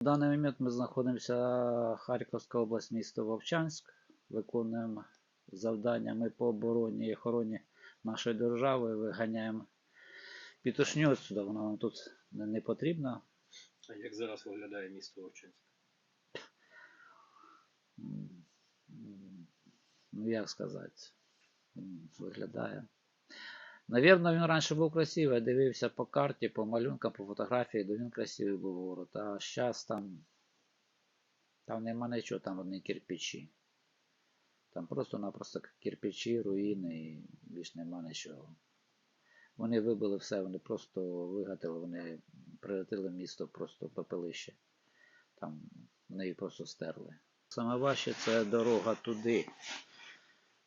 В даний момент ми знаходимося Харківська область, місто Вовчанськ. Виконуємо завдання ми по обороні і охороні нашої держави. Виганяємо пітушню сюди, вона нам тут не потрібна. А як зараз виглядає місто Вовчанськ? Ну, як сказати, виглядає. Навірно, він раніше був красивий. Дивився по карті, по малюнкам, по фотографії, то він красивий був город. А зараз там, там нема нічого, там одні кирпичі. Там просто-напросто кирпичі, руїни і більш нема нічого. Вони вибили все, вони просто вигатили, вони прилетіли місто просто в пепелище. Там вони її просто стерли. Саме важче це дорога туди.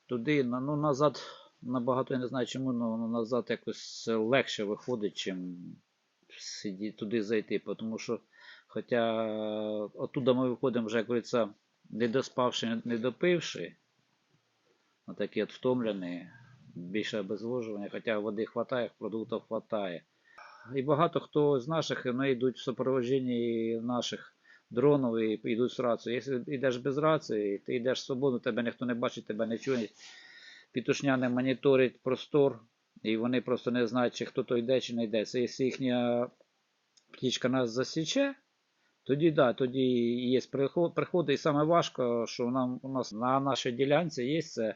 Туди, ну назад набагато я не знаю чому, але назад якось легше виходить, чим сиді, туди зайти. Тому що, хоча оттуда ми виходимо вже, як говориться, не доспавши, не допивши, такі от втомлені, більше обезвожування, хоча води вистачає, продуктів вистачає. І багато хто з наших вони йдуть в супроводженні наших дронів і йдуть з рацією. Якщо йдеш без рації, ти йдеш свободно, тебе ніхто не бачить, тебе не чує. Пітушня не моніторить простор, і вони просто не знають, чи хто то йде, чи не йде. Це якщо їхня птічка нас засіче, тоді да, тоді є приходи. І саме важко, що нам у нас на нашій ділянці є це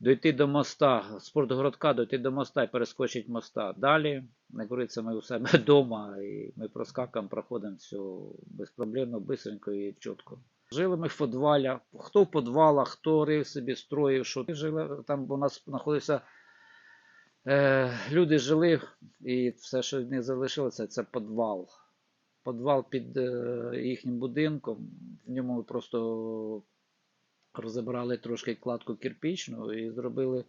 дойти до моста, спортгородка дойти до моста і перескочити моста. Далі, як говориться, ми у себе вдома і ми проскакуємо, проходимо все безпроблемно, бистренько і чітко. Жили ми в підвалі, хто в підвалах, хто рив собі, строїв, що жили, там бо у нас знаходився. Е, люди жили, і все, що від них залишилося, це підвал. Підвал під е, їхнім будинком. В ньому просто розібрали трошки кладку кирпічну і зробили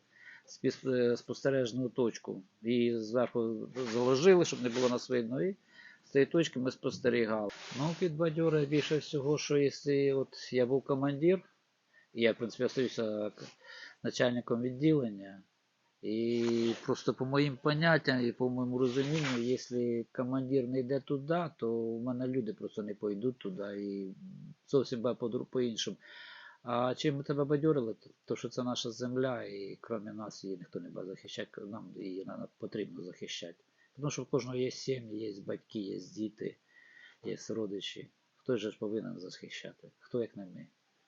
е, спостережну точку. Її зверху заложили, щоб не було нас видно. І цієї точки ми спостерігали. Ну, підбадьоре більше всього, що якщо от я був командир, я, в принципі, залишився начальником відділення. І просто по моїм поняттям і по моєму розумінню, якщо командир не йде туди, то в мене люди просто не пойдуть туди і зовсім по-іншому. А чим ми тебе бадьорили? То, що це наша земля, і крім нас її ніхто не буде захищати, нам її потрібно захищати. Тому що в кожного є сім'ї, є батьки, є діти, є родичі. Же ж повинен захищати, хто як не ми.